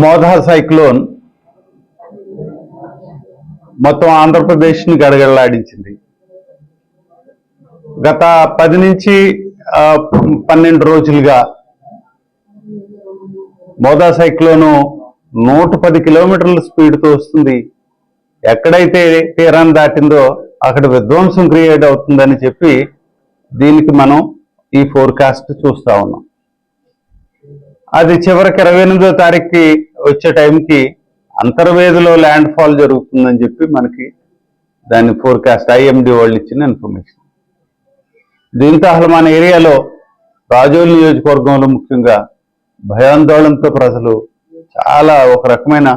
మోధా cyclone మొత్తం ఆంధ్రప్రదేశ్ని గడగడలాడించింది. గత పది నుంచి పన్నెండు రోజులుగా మోదా సైక్లోను నూట పది కిలోమీటర్ల స్పీడ్తో వస్తుంది. ఎక్కడైతే తీరాన్ని దాటిందో అక్కడ విధ్వంసం క్రియేట్ అవుతుందని చెప్పి దీనికి మనం ఈ ఫోర్కాస్ట్ చూస్తూ ఉన్నాం. అది చివరికి ఇరవై ఎనిమిదో తారీఖుకి వచ్చే టైంకి అంతర్వేదిలో ల్యాండ్ ఫాల్ జరుగుతుందని చెప్పి మనకి దాన్ని ఫోర్కాస్ట్ ఐఎండి వాళ్ళు ఇచ్చిన ఇన్ఫర్మేషన్. దీంతో అసలు మన ఏరియాలో రాజోల్ నియోజకవర్గంలో ముఖ్యంగా భయాందోళనతో ప్రజలు చాలా ఒక రకమైన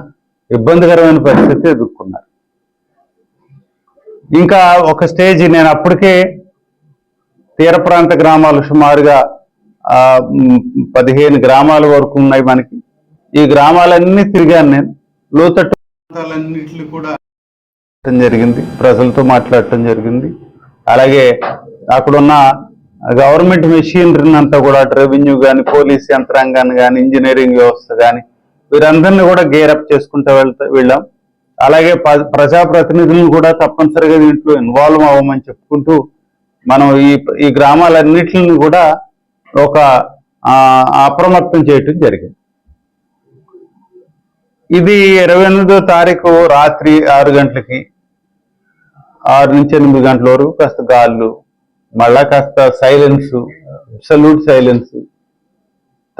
ఇబ్బందికరమైన పరిస్థితి ఎదుర్కొన్నారు. ఇంకా ఒక స్టేజ్ నేను అప్పటికే తీర ప్రాంత గ్రామాలు సుమారుగా పదిహేను గ్రామాల వరకు ఉన్నాయి మనకి. ఈ గ్రామాలన్నీ తిరిగాను నేను. లోతట్టు ప్రాంతాలన్నింటినీ కూడా జరిగింది. ప్రజలతో మాట్లాడటం జరిగింది. అలాగే అక్కడున్న గవర్నమెంట్ మెషినరీని అంతా కూడా రెవెన్యూ కానీ పోలీస్ యంత్రాంగాన్ని కానీ ఇంజనీరింగ్ వ్యవస్థ కానీ వీరందరినీ కూడా గేరప్ చేసుకుంటూ వెళ్తా వెళ్ళాం. అలాగే ప- ప్రజాప్రతినిధులను కూడా తప్పనిసరిగా దీంట్లో ఇన్వాల్వ్ అవ్వమని చెప్పుకుంటూ మనం ఈ ఈ గ్రామాలన్నింటిని కూడా ఒక అప్రమత్తం చేయటం జరిగింది. ఇది ఇరవై ఎనిమిదో తారీఖు రాత్రి ఆరు గంటలకి ఆరు నుంచి ఎనిమిది గంటల వరకు కాస్త గాళ్ళు మళ్ళా కాస్త సైలెన్స్ అబ్సల్యూట్ సైలెన్స్.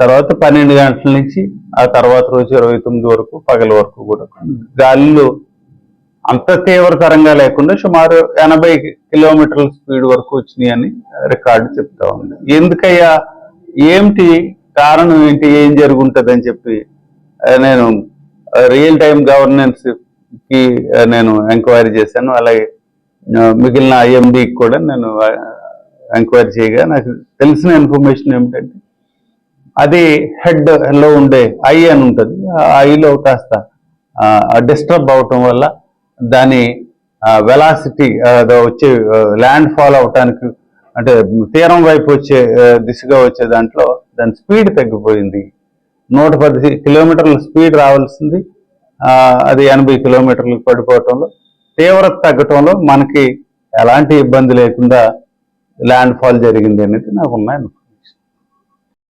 తర్వాత పన్నెండు గంటల నుంచి ఆ తర్వాత రోజు ఇరవై తొమ్మిది వరకు పగల వరకు కూడా. గాలిలో అంత తీవ్రతరంగా లేకుండా సుమారు ఎనభై కిలోమీటర్ల స్పీడ్ వరకు వచ్చినాయని రికార్డు చెప్తా ఉంది. ఎందుకయ్యా? ఏమిటి కారణం ఏంటి? ఏం జరుగుంటుంది అని చెప్పి నేను రియల్ టైం గవర్నెన్స్కి నేను ఎంక్వైరీ చేశాను. అలాగే మిగిలిన ఐఎండికి కూడా నేను ఎంక్వైరీ చేయగా నాకు తెలిసిన ఇన్ఫర్మేషన్ ఏమిటంటే అది హెడ్లో ఉండే ఐ అని ఉంటుంది. ఆ ఐలో కాస్త డిస్టర్బ్ అవటం వల్ల దాని వెలాసిటీ వచ్చే ల్యాండ్ ఫాల్ అవటానికి అంటే తీరం వైపు వచ్చే దిశగా వచ్చే దాంట్లో దాని స్పీడ్ తగ్గిపోయింది. నూట పది కిలోమీటర్ల స్పీడ్ రావాల్సింది. అది ఎనభై కిలోమీటర్లకు పడిపోవటంలో తీవ్రత తగ్గటంలో మనకి ఎలాంటి ఇబ్బంది లేకుండా ల్యాండ్ ఫాల్ జరిగింది అనేది నాకు ఉన్నాయి.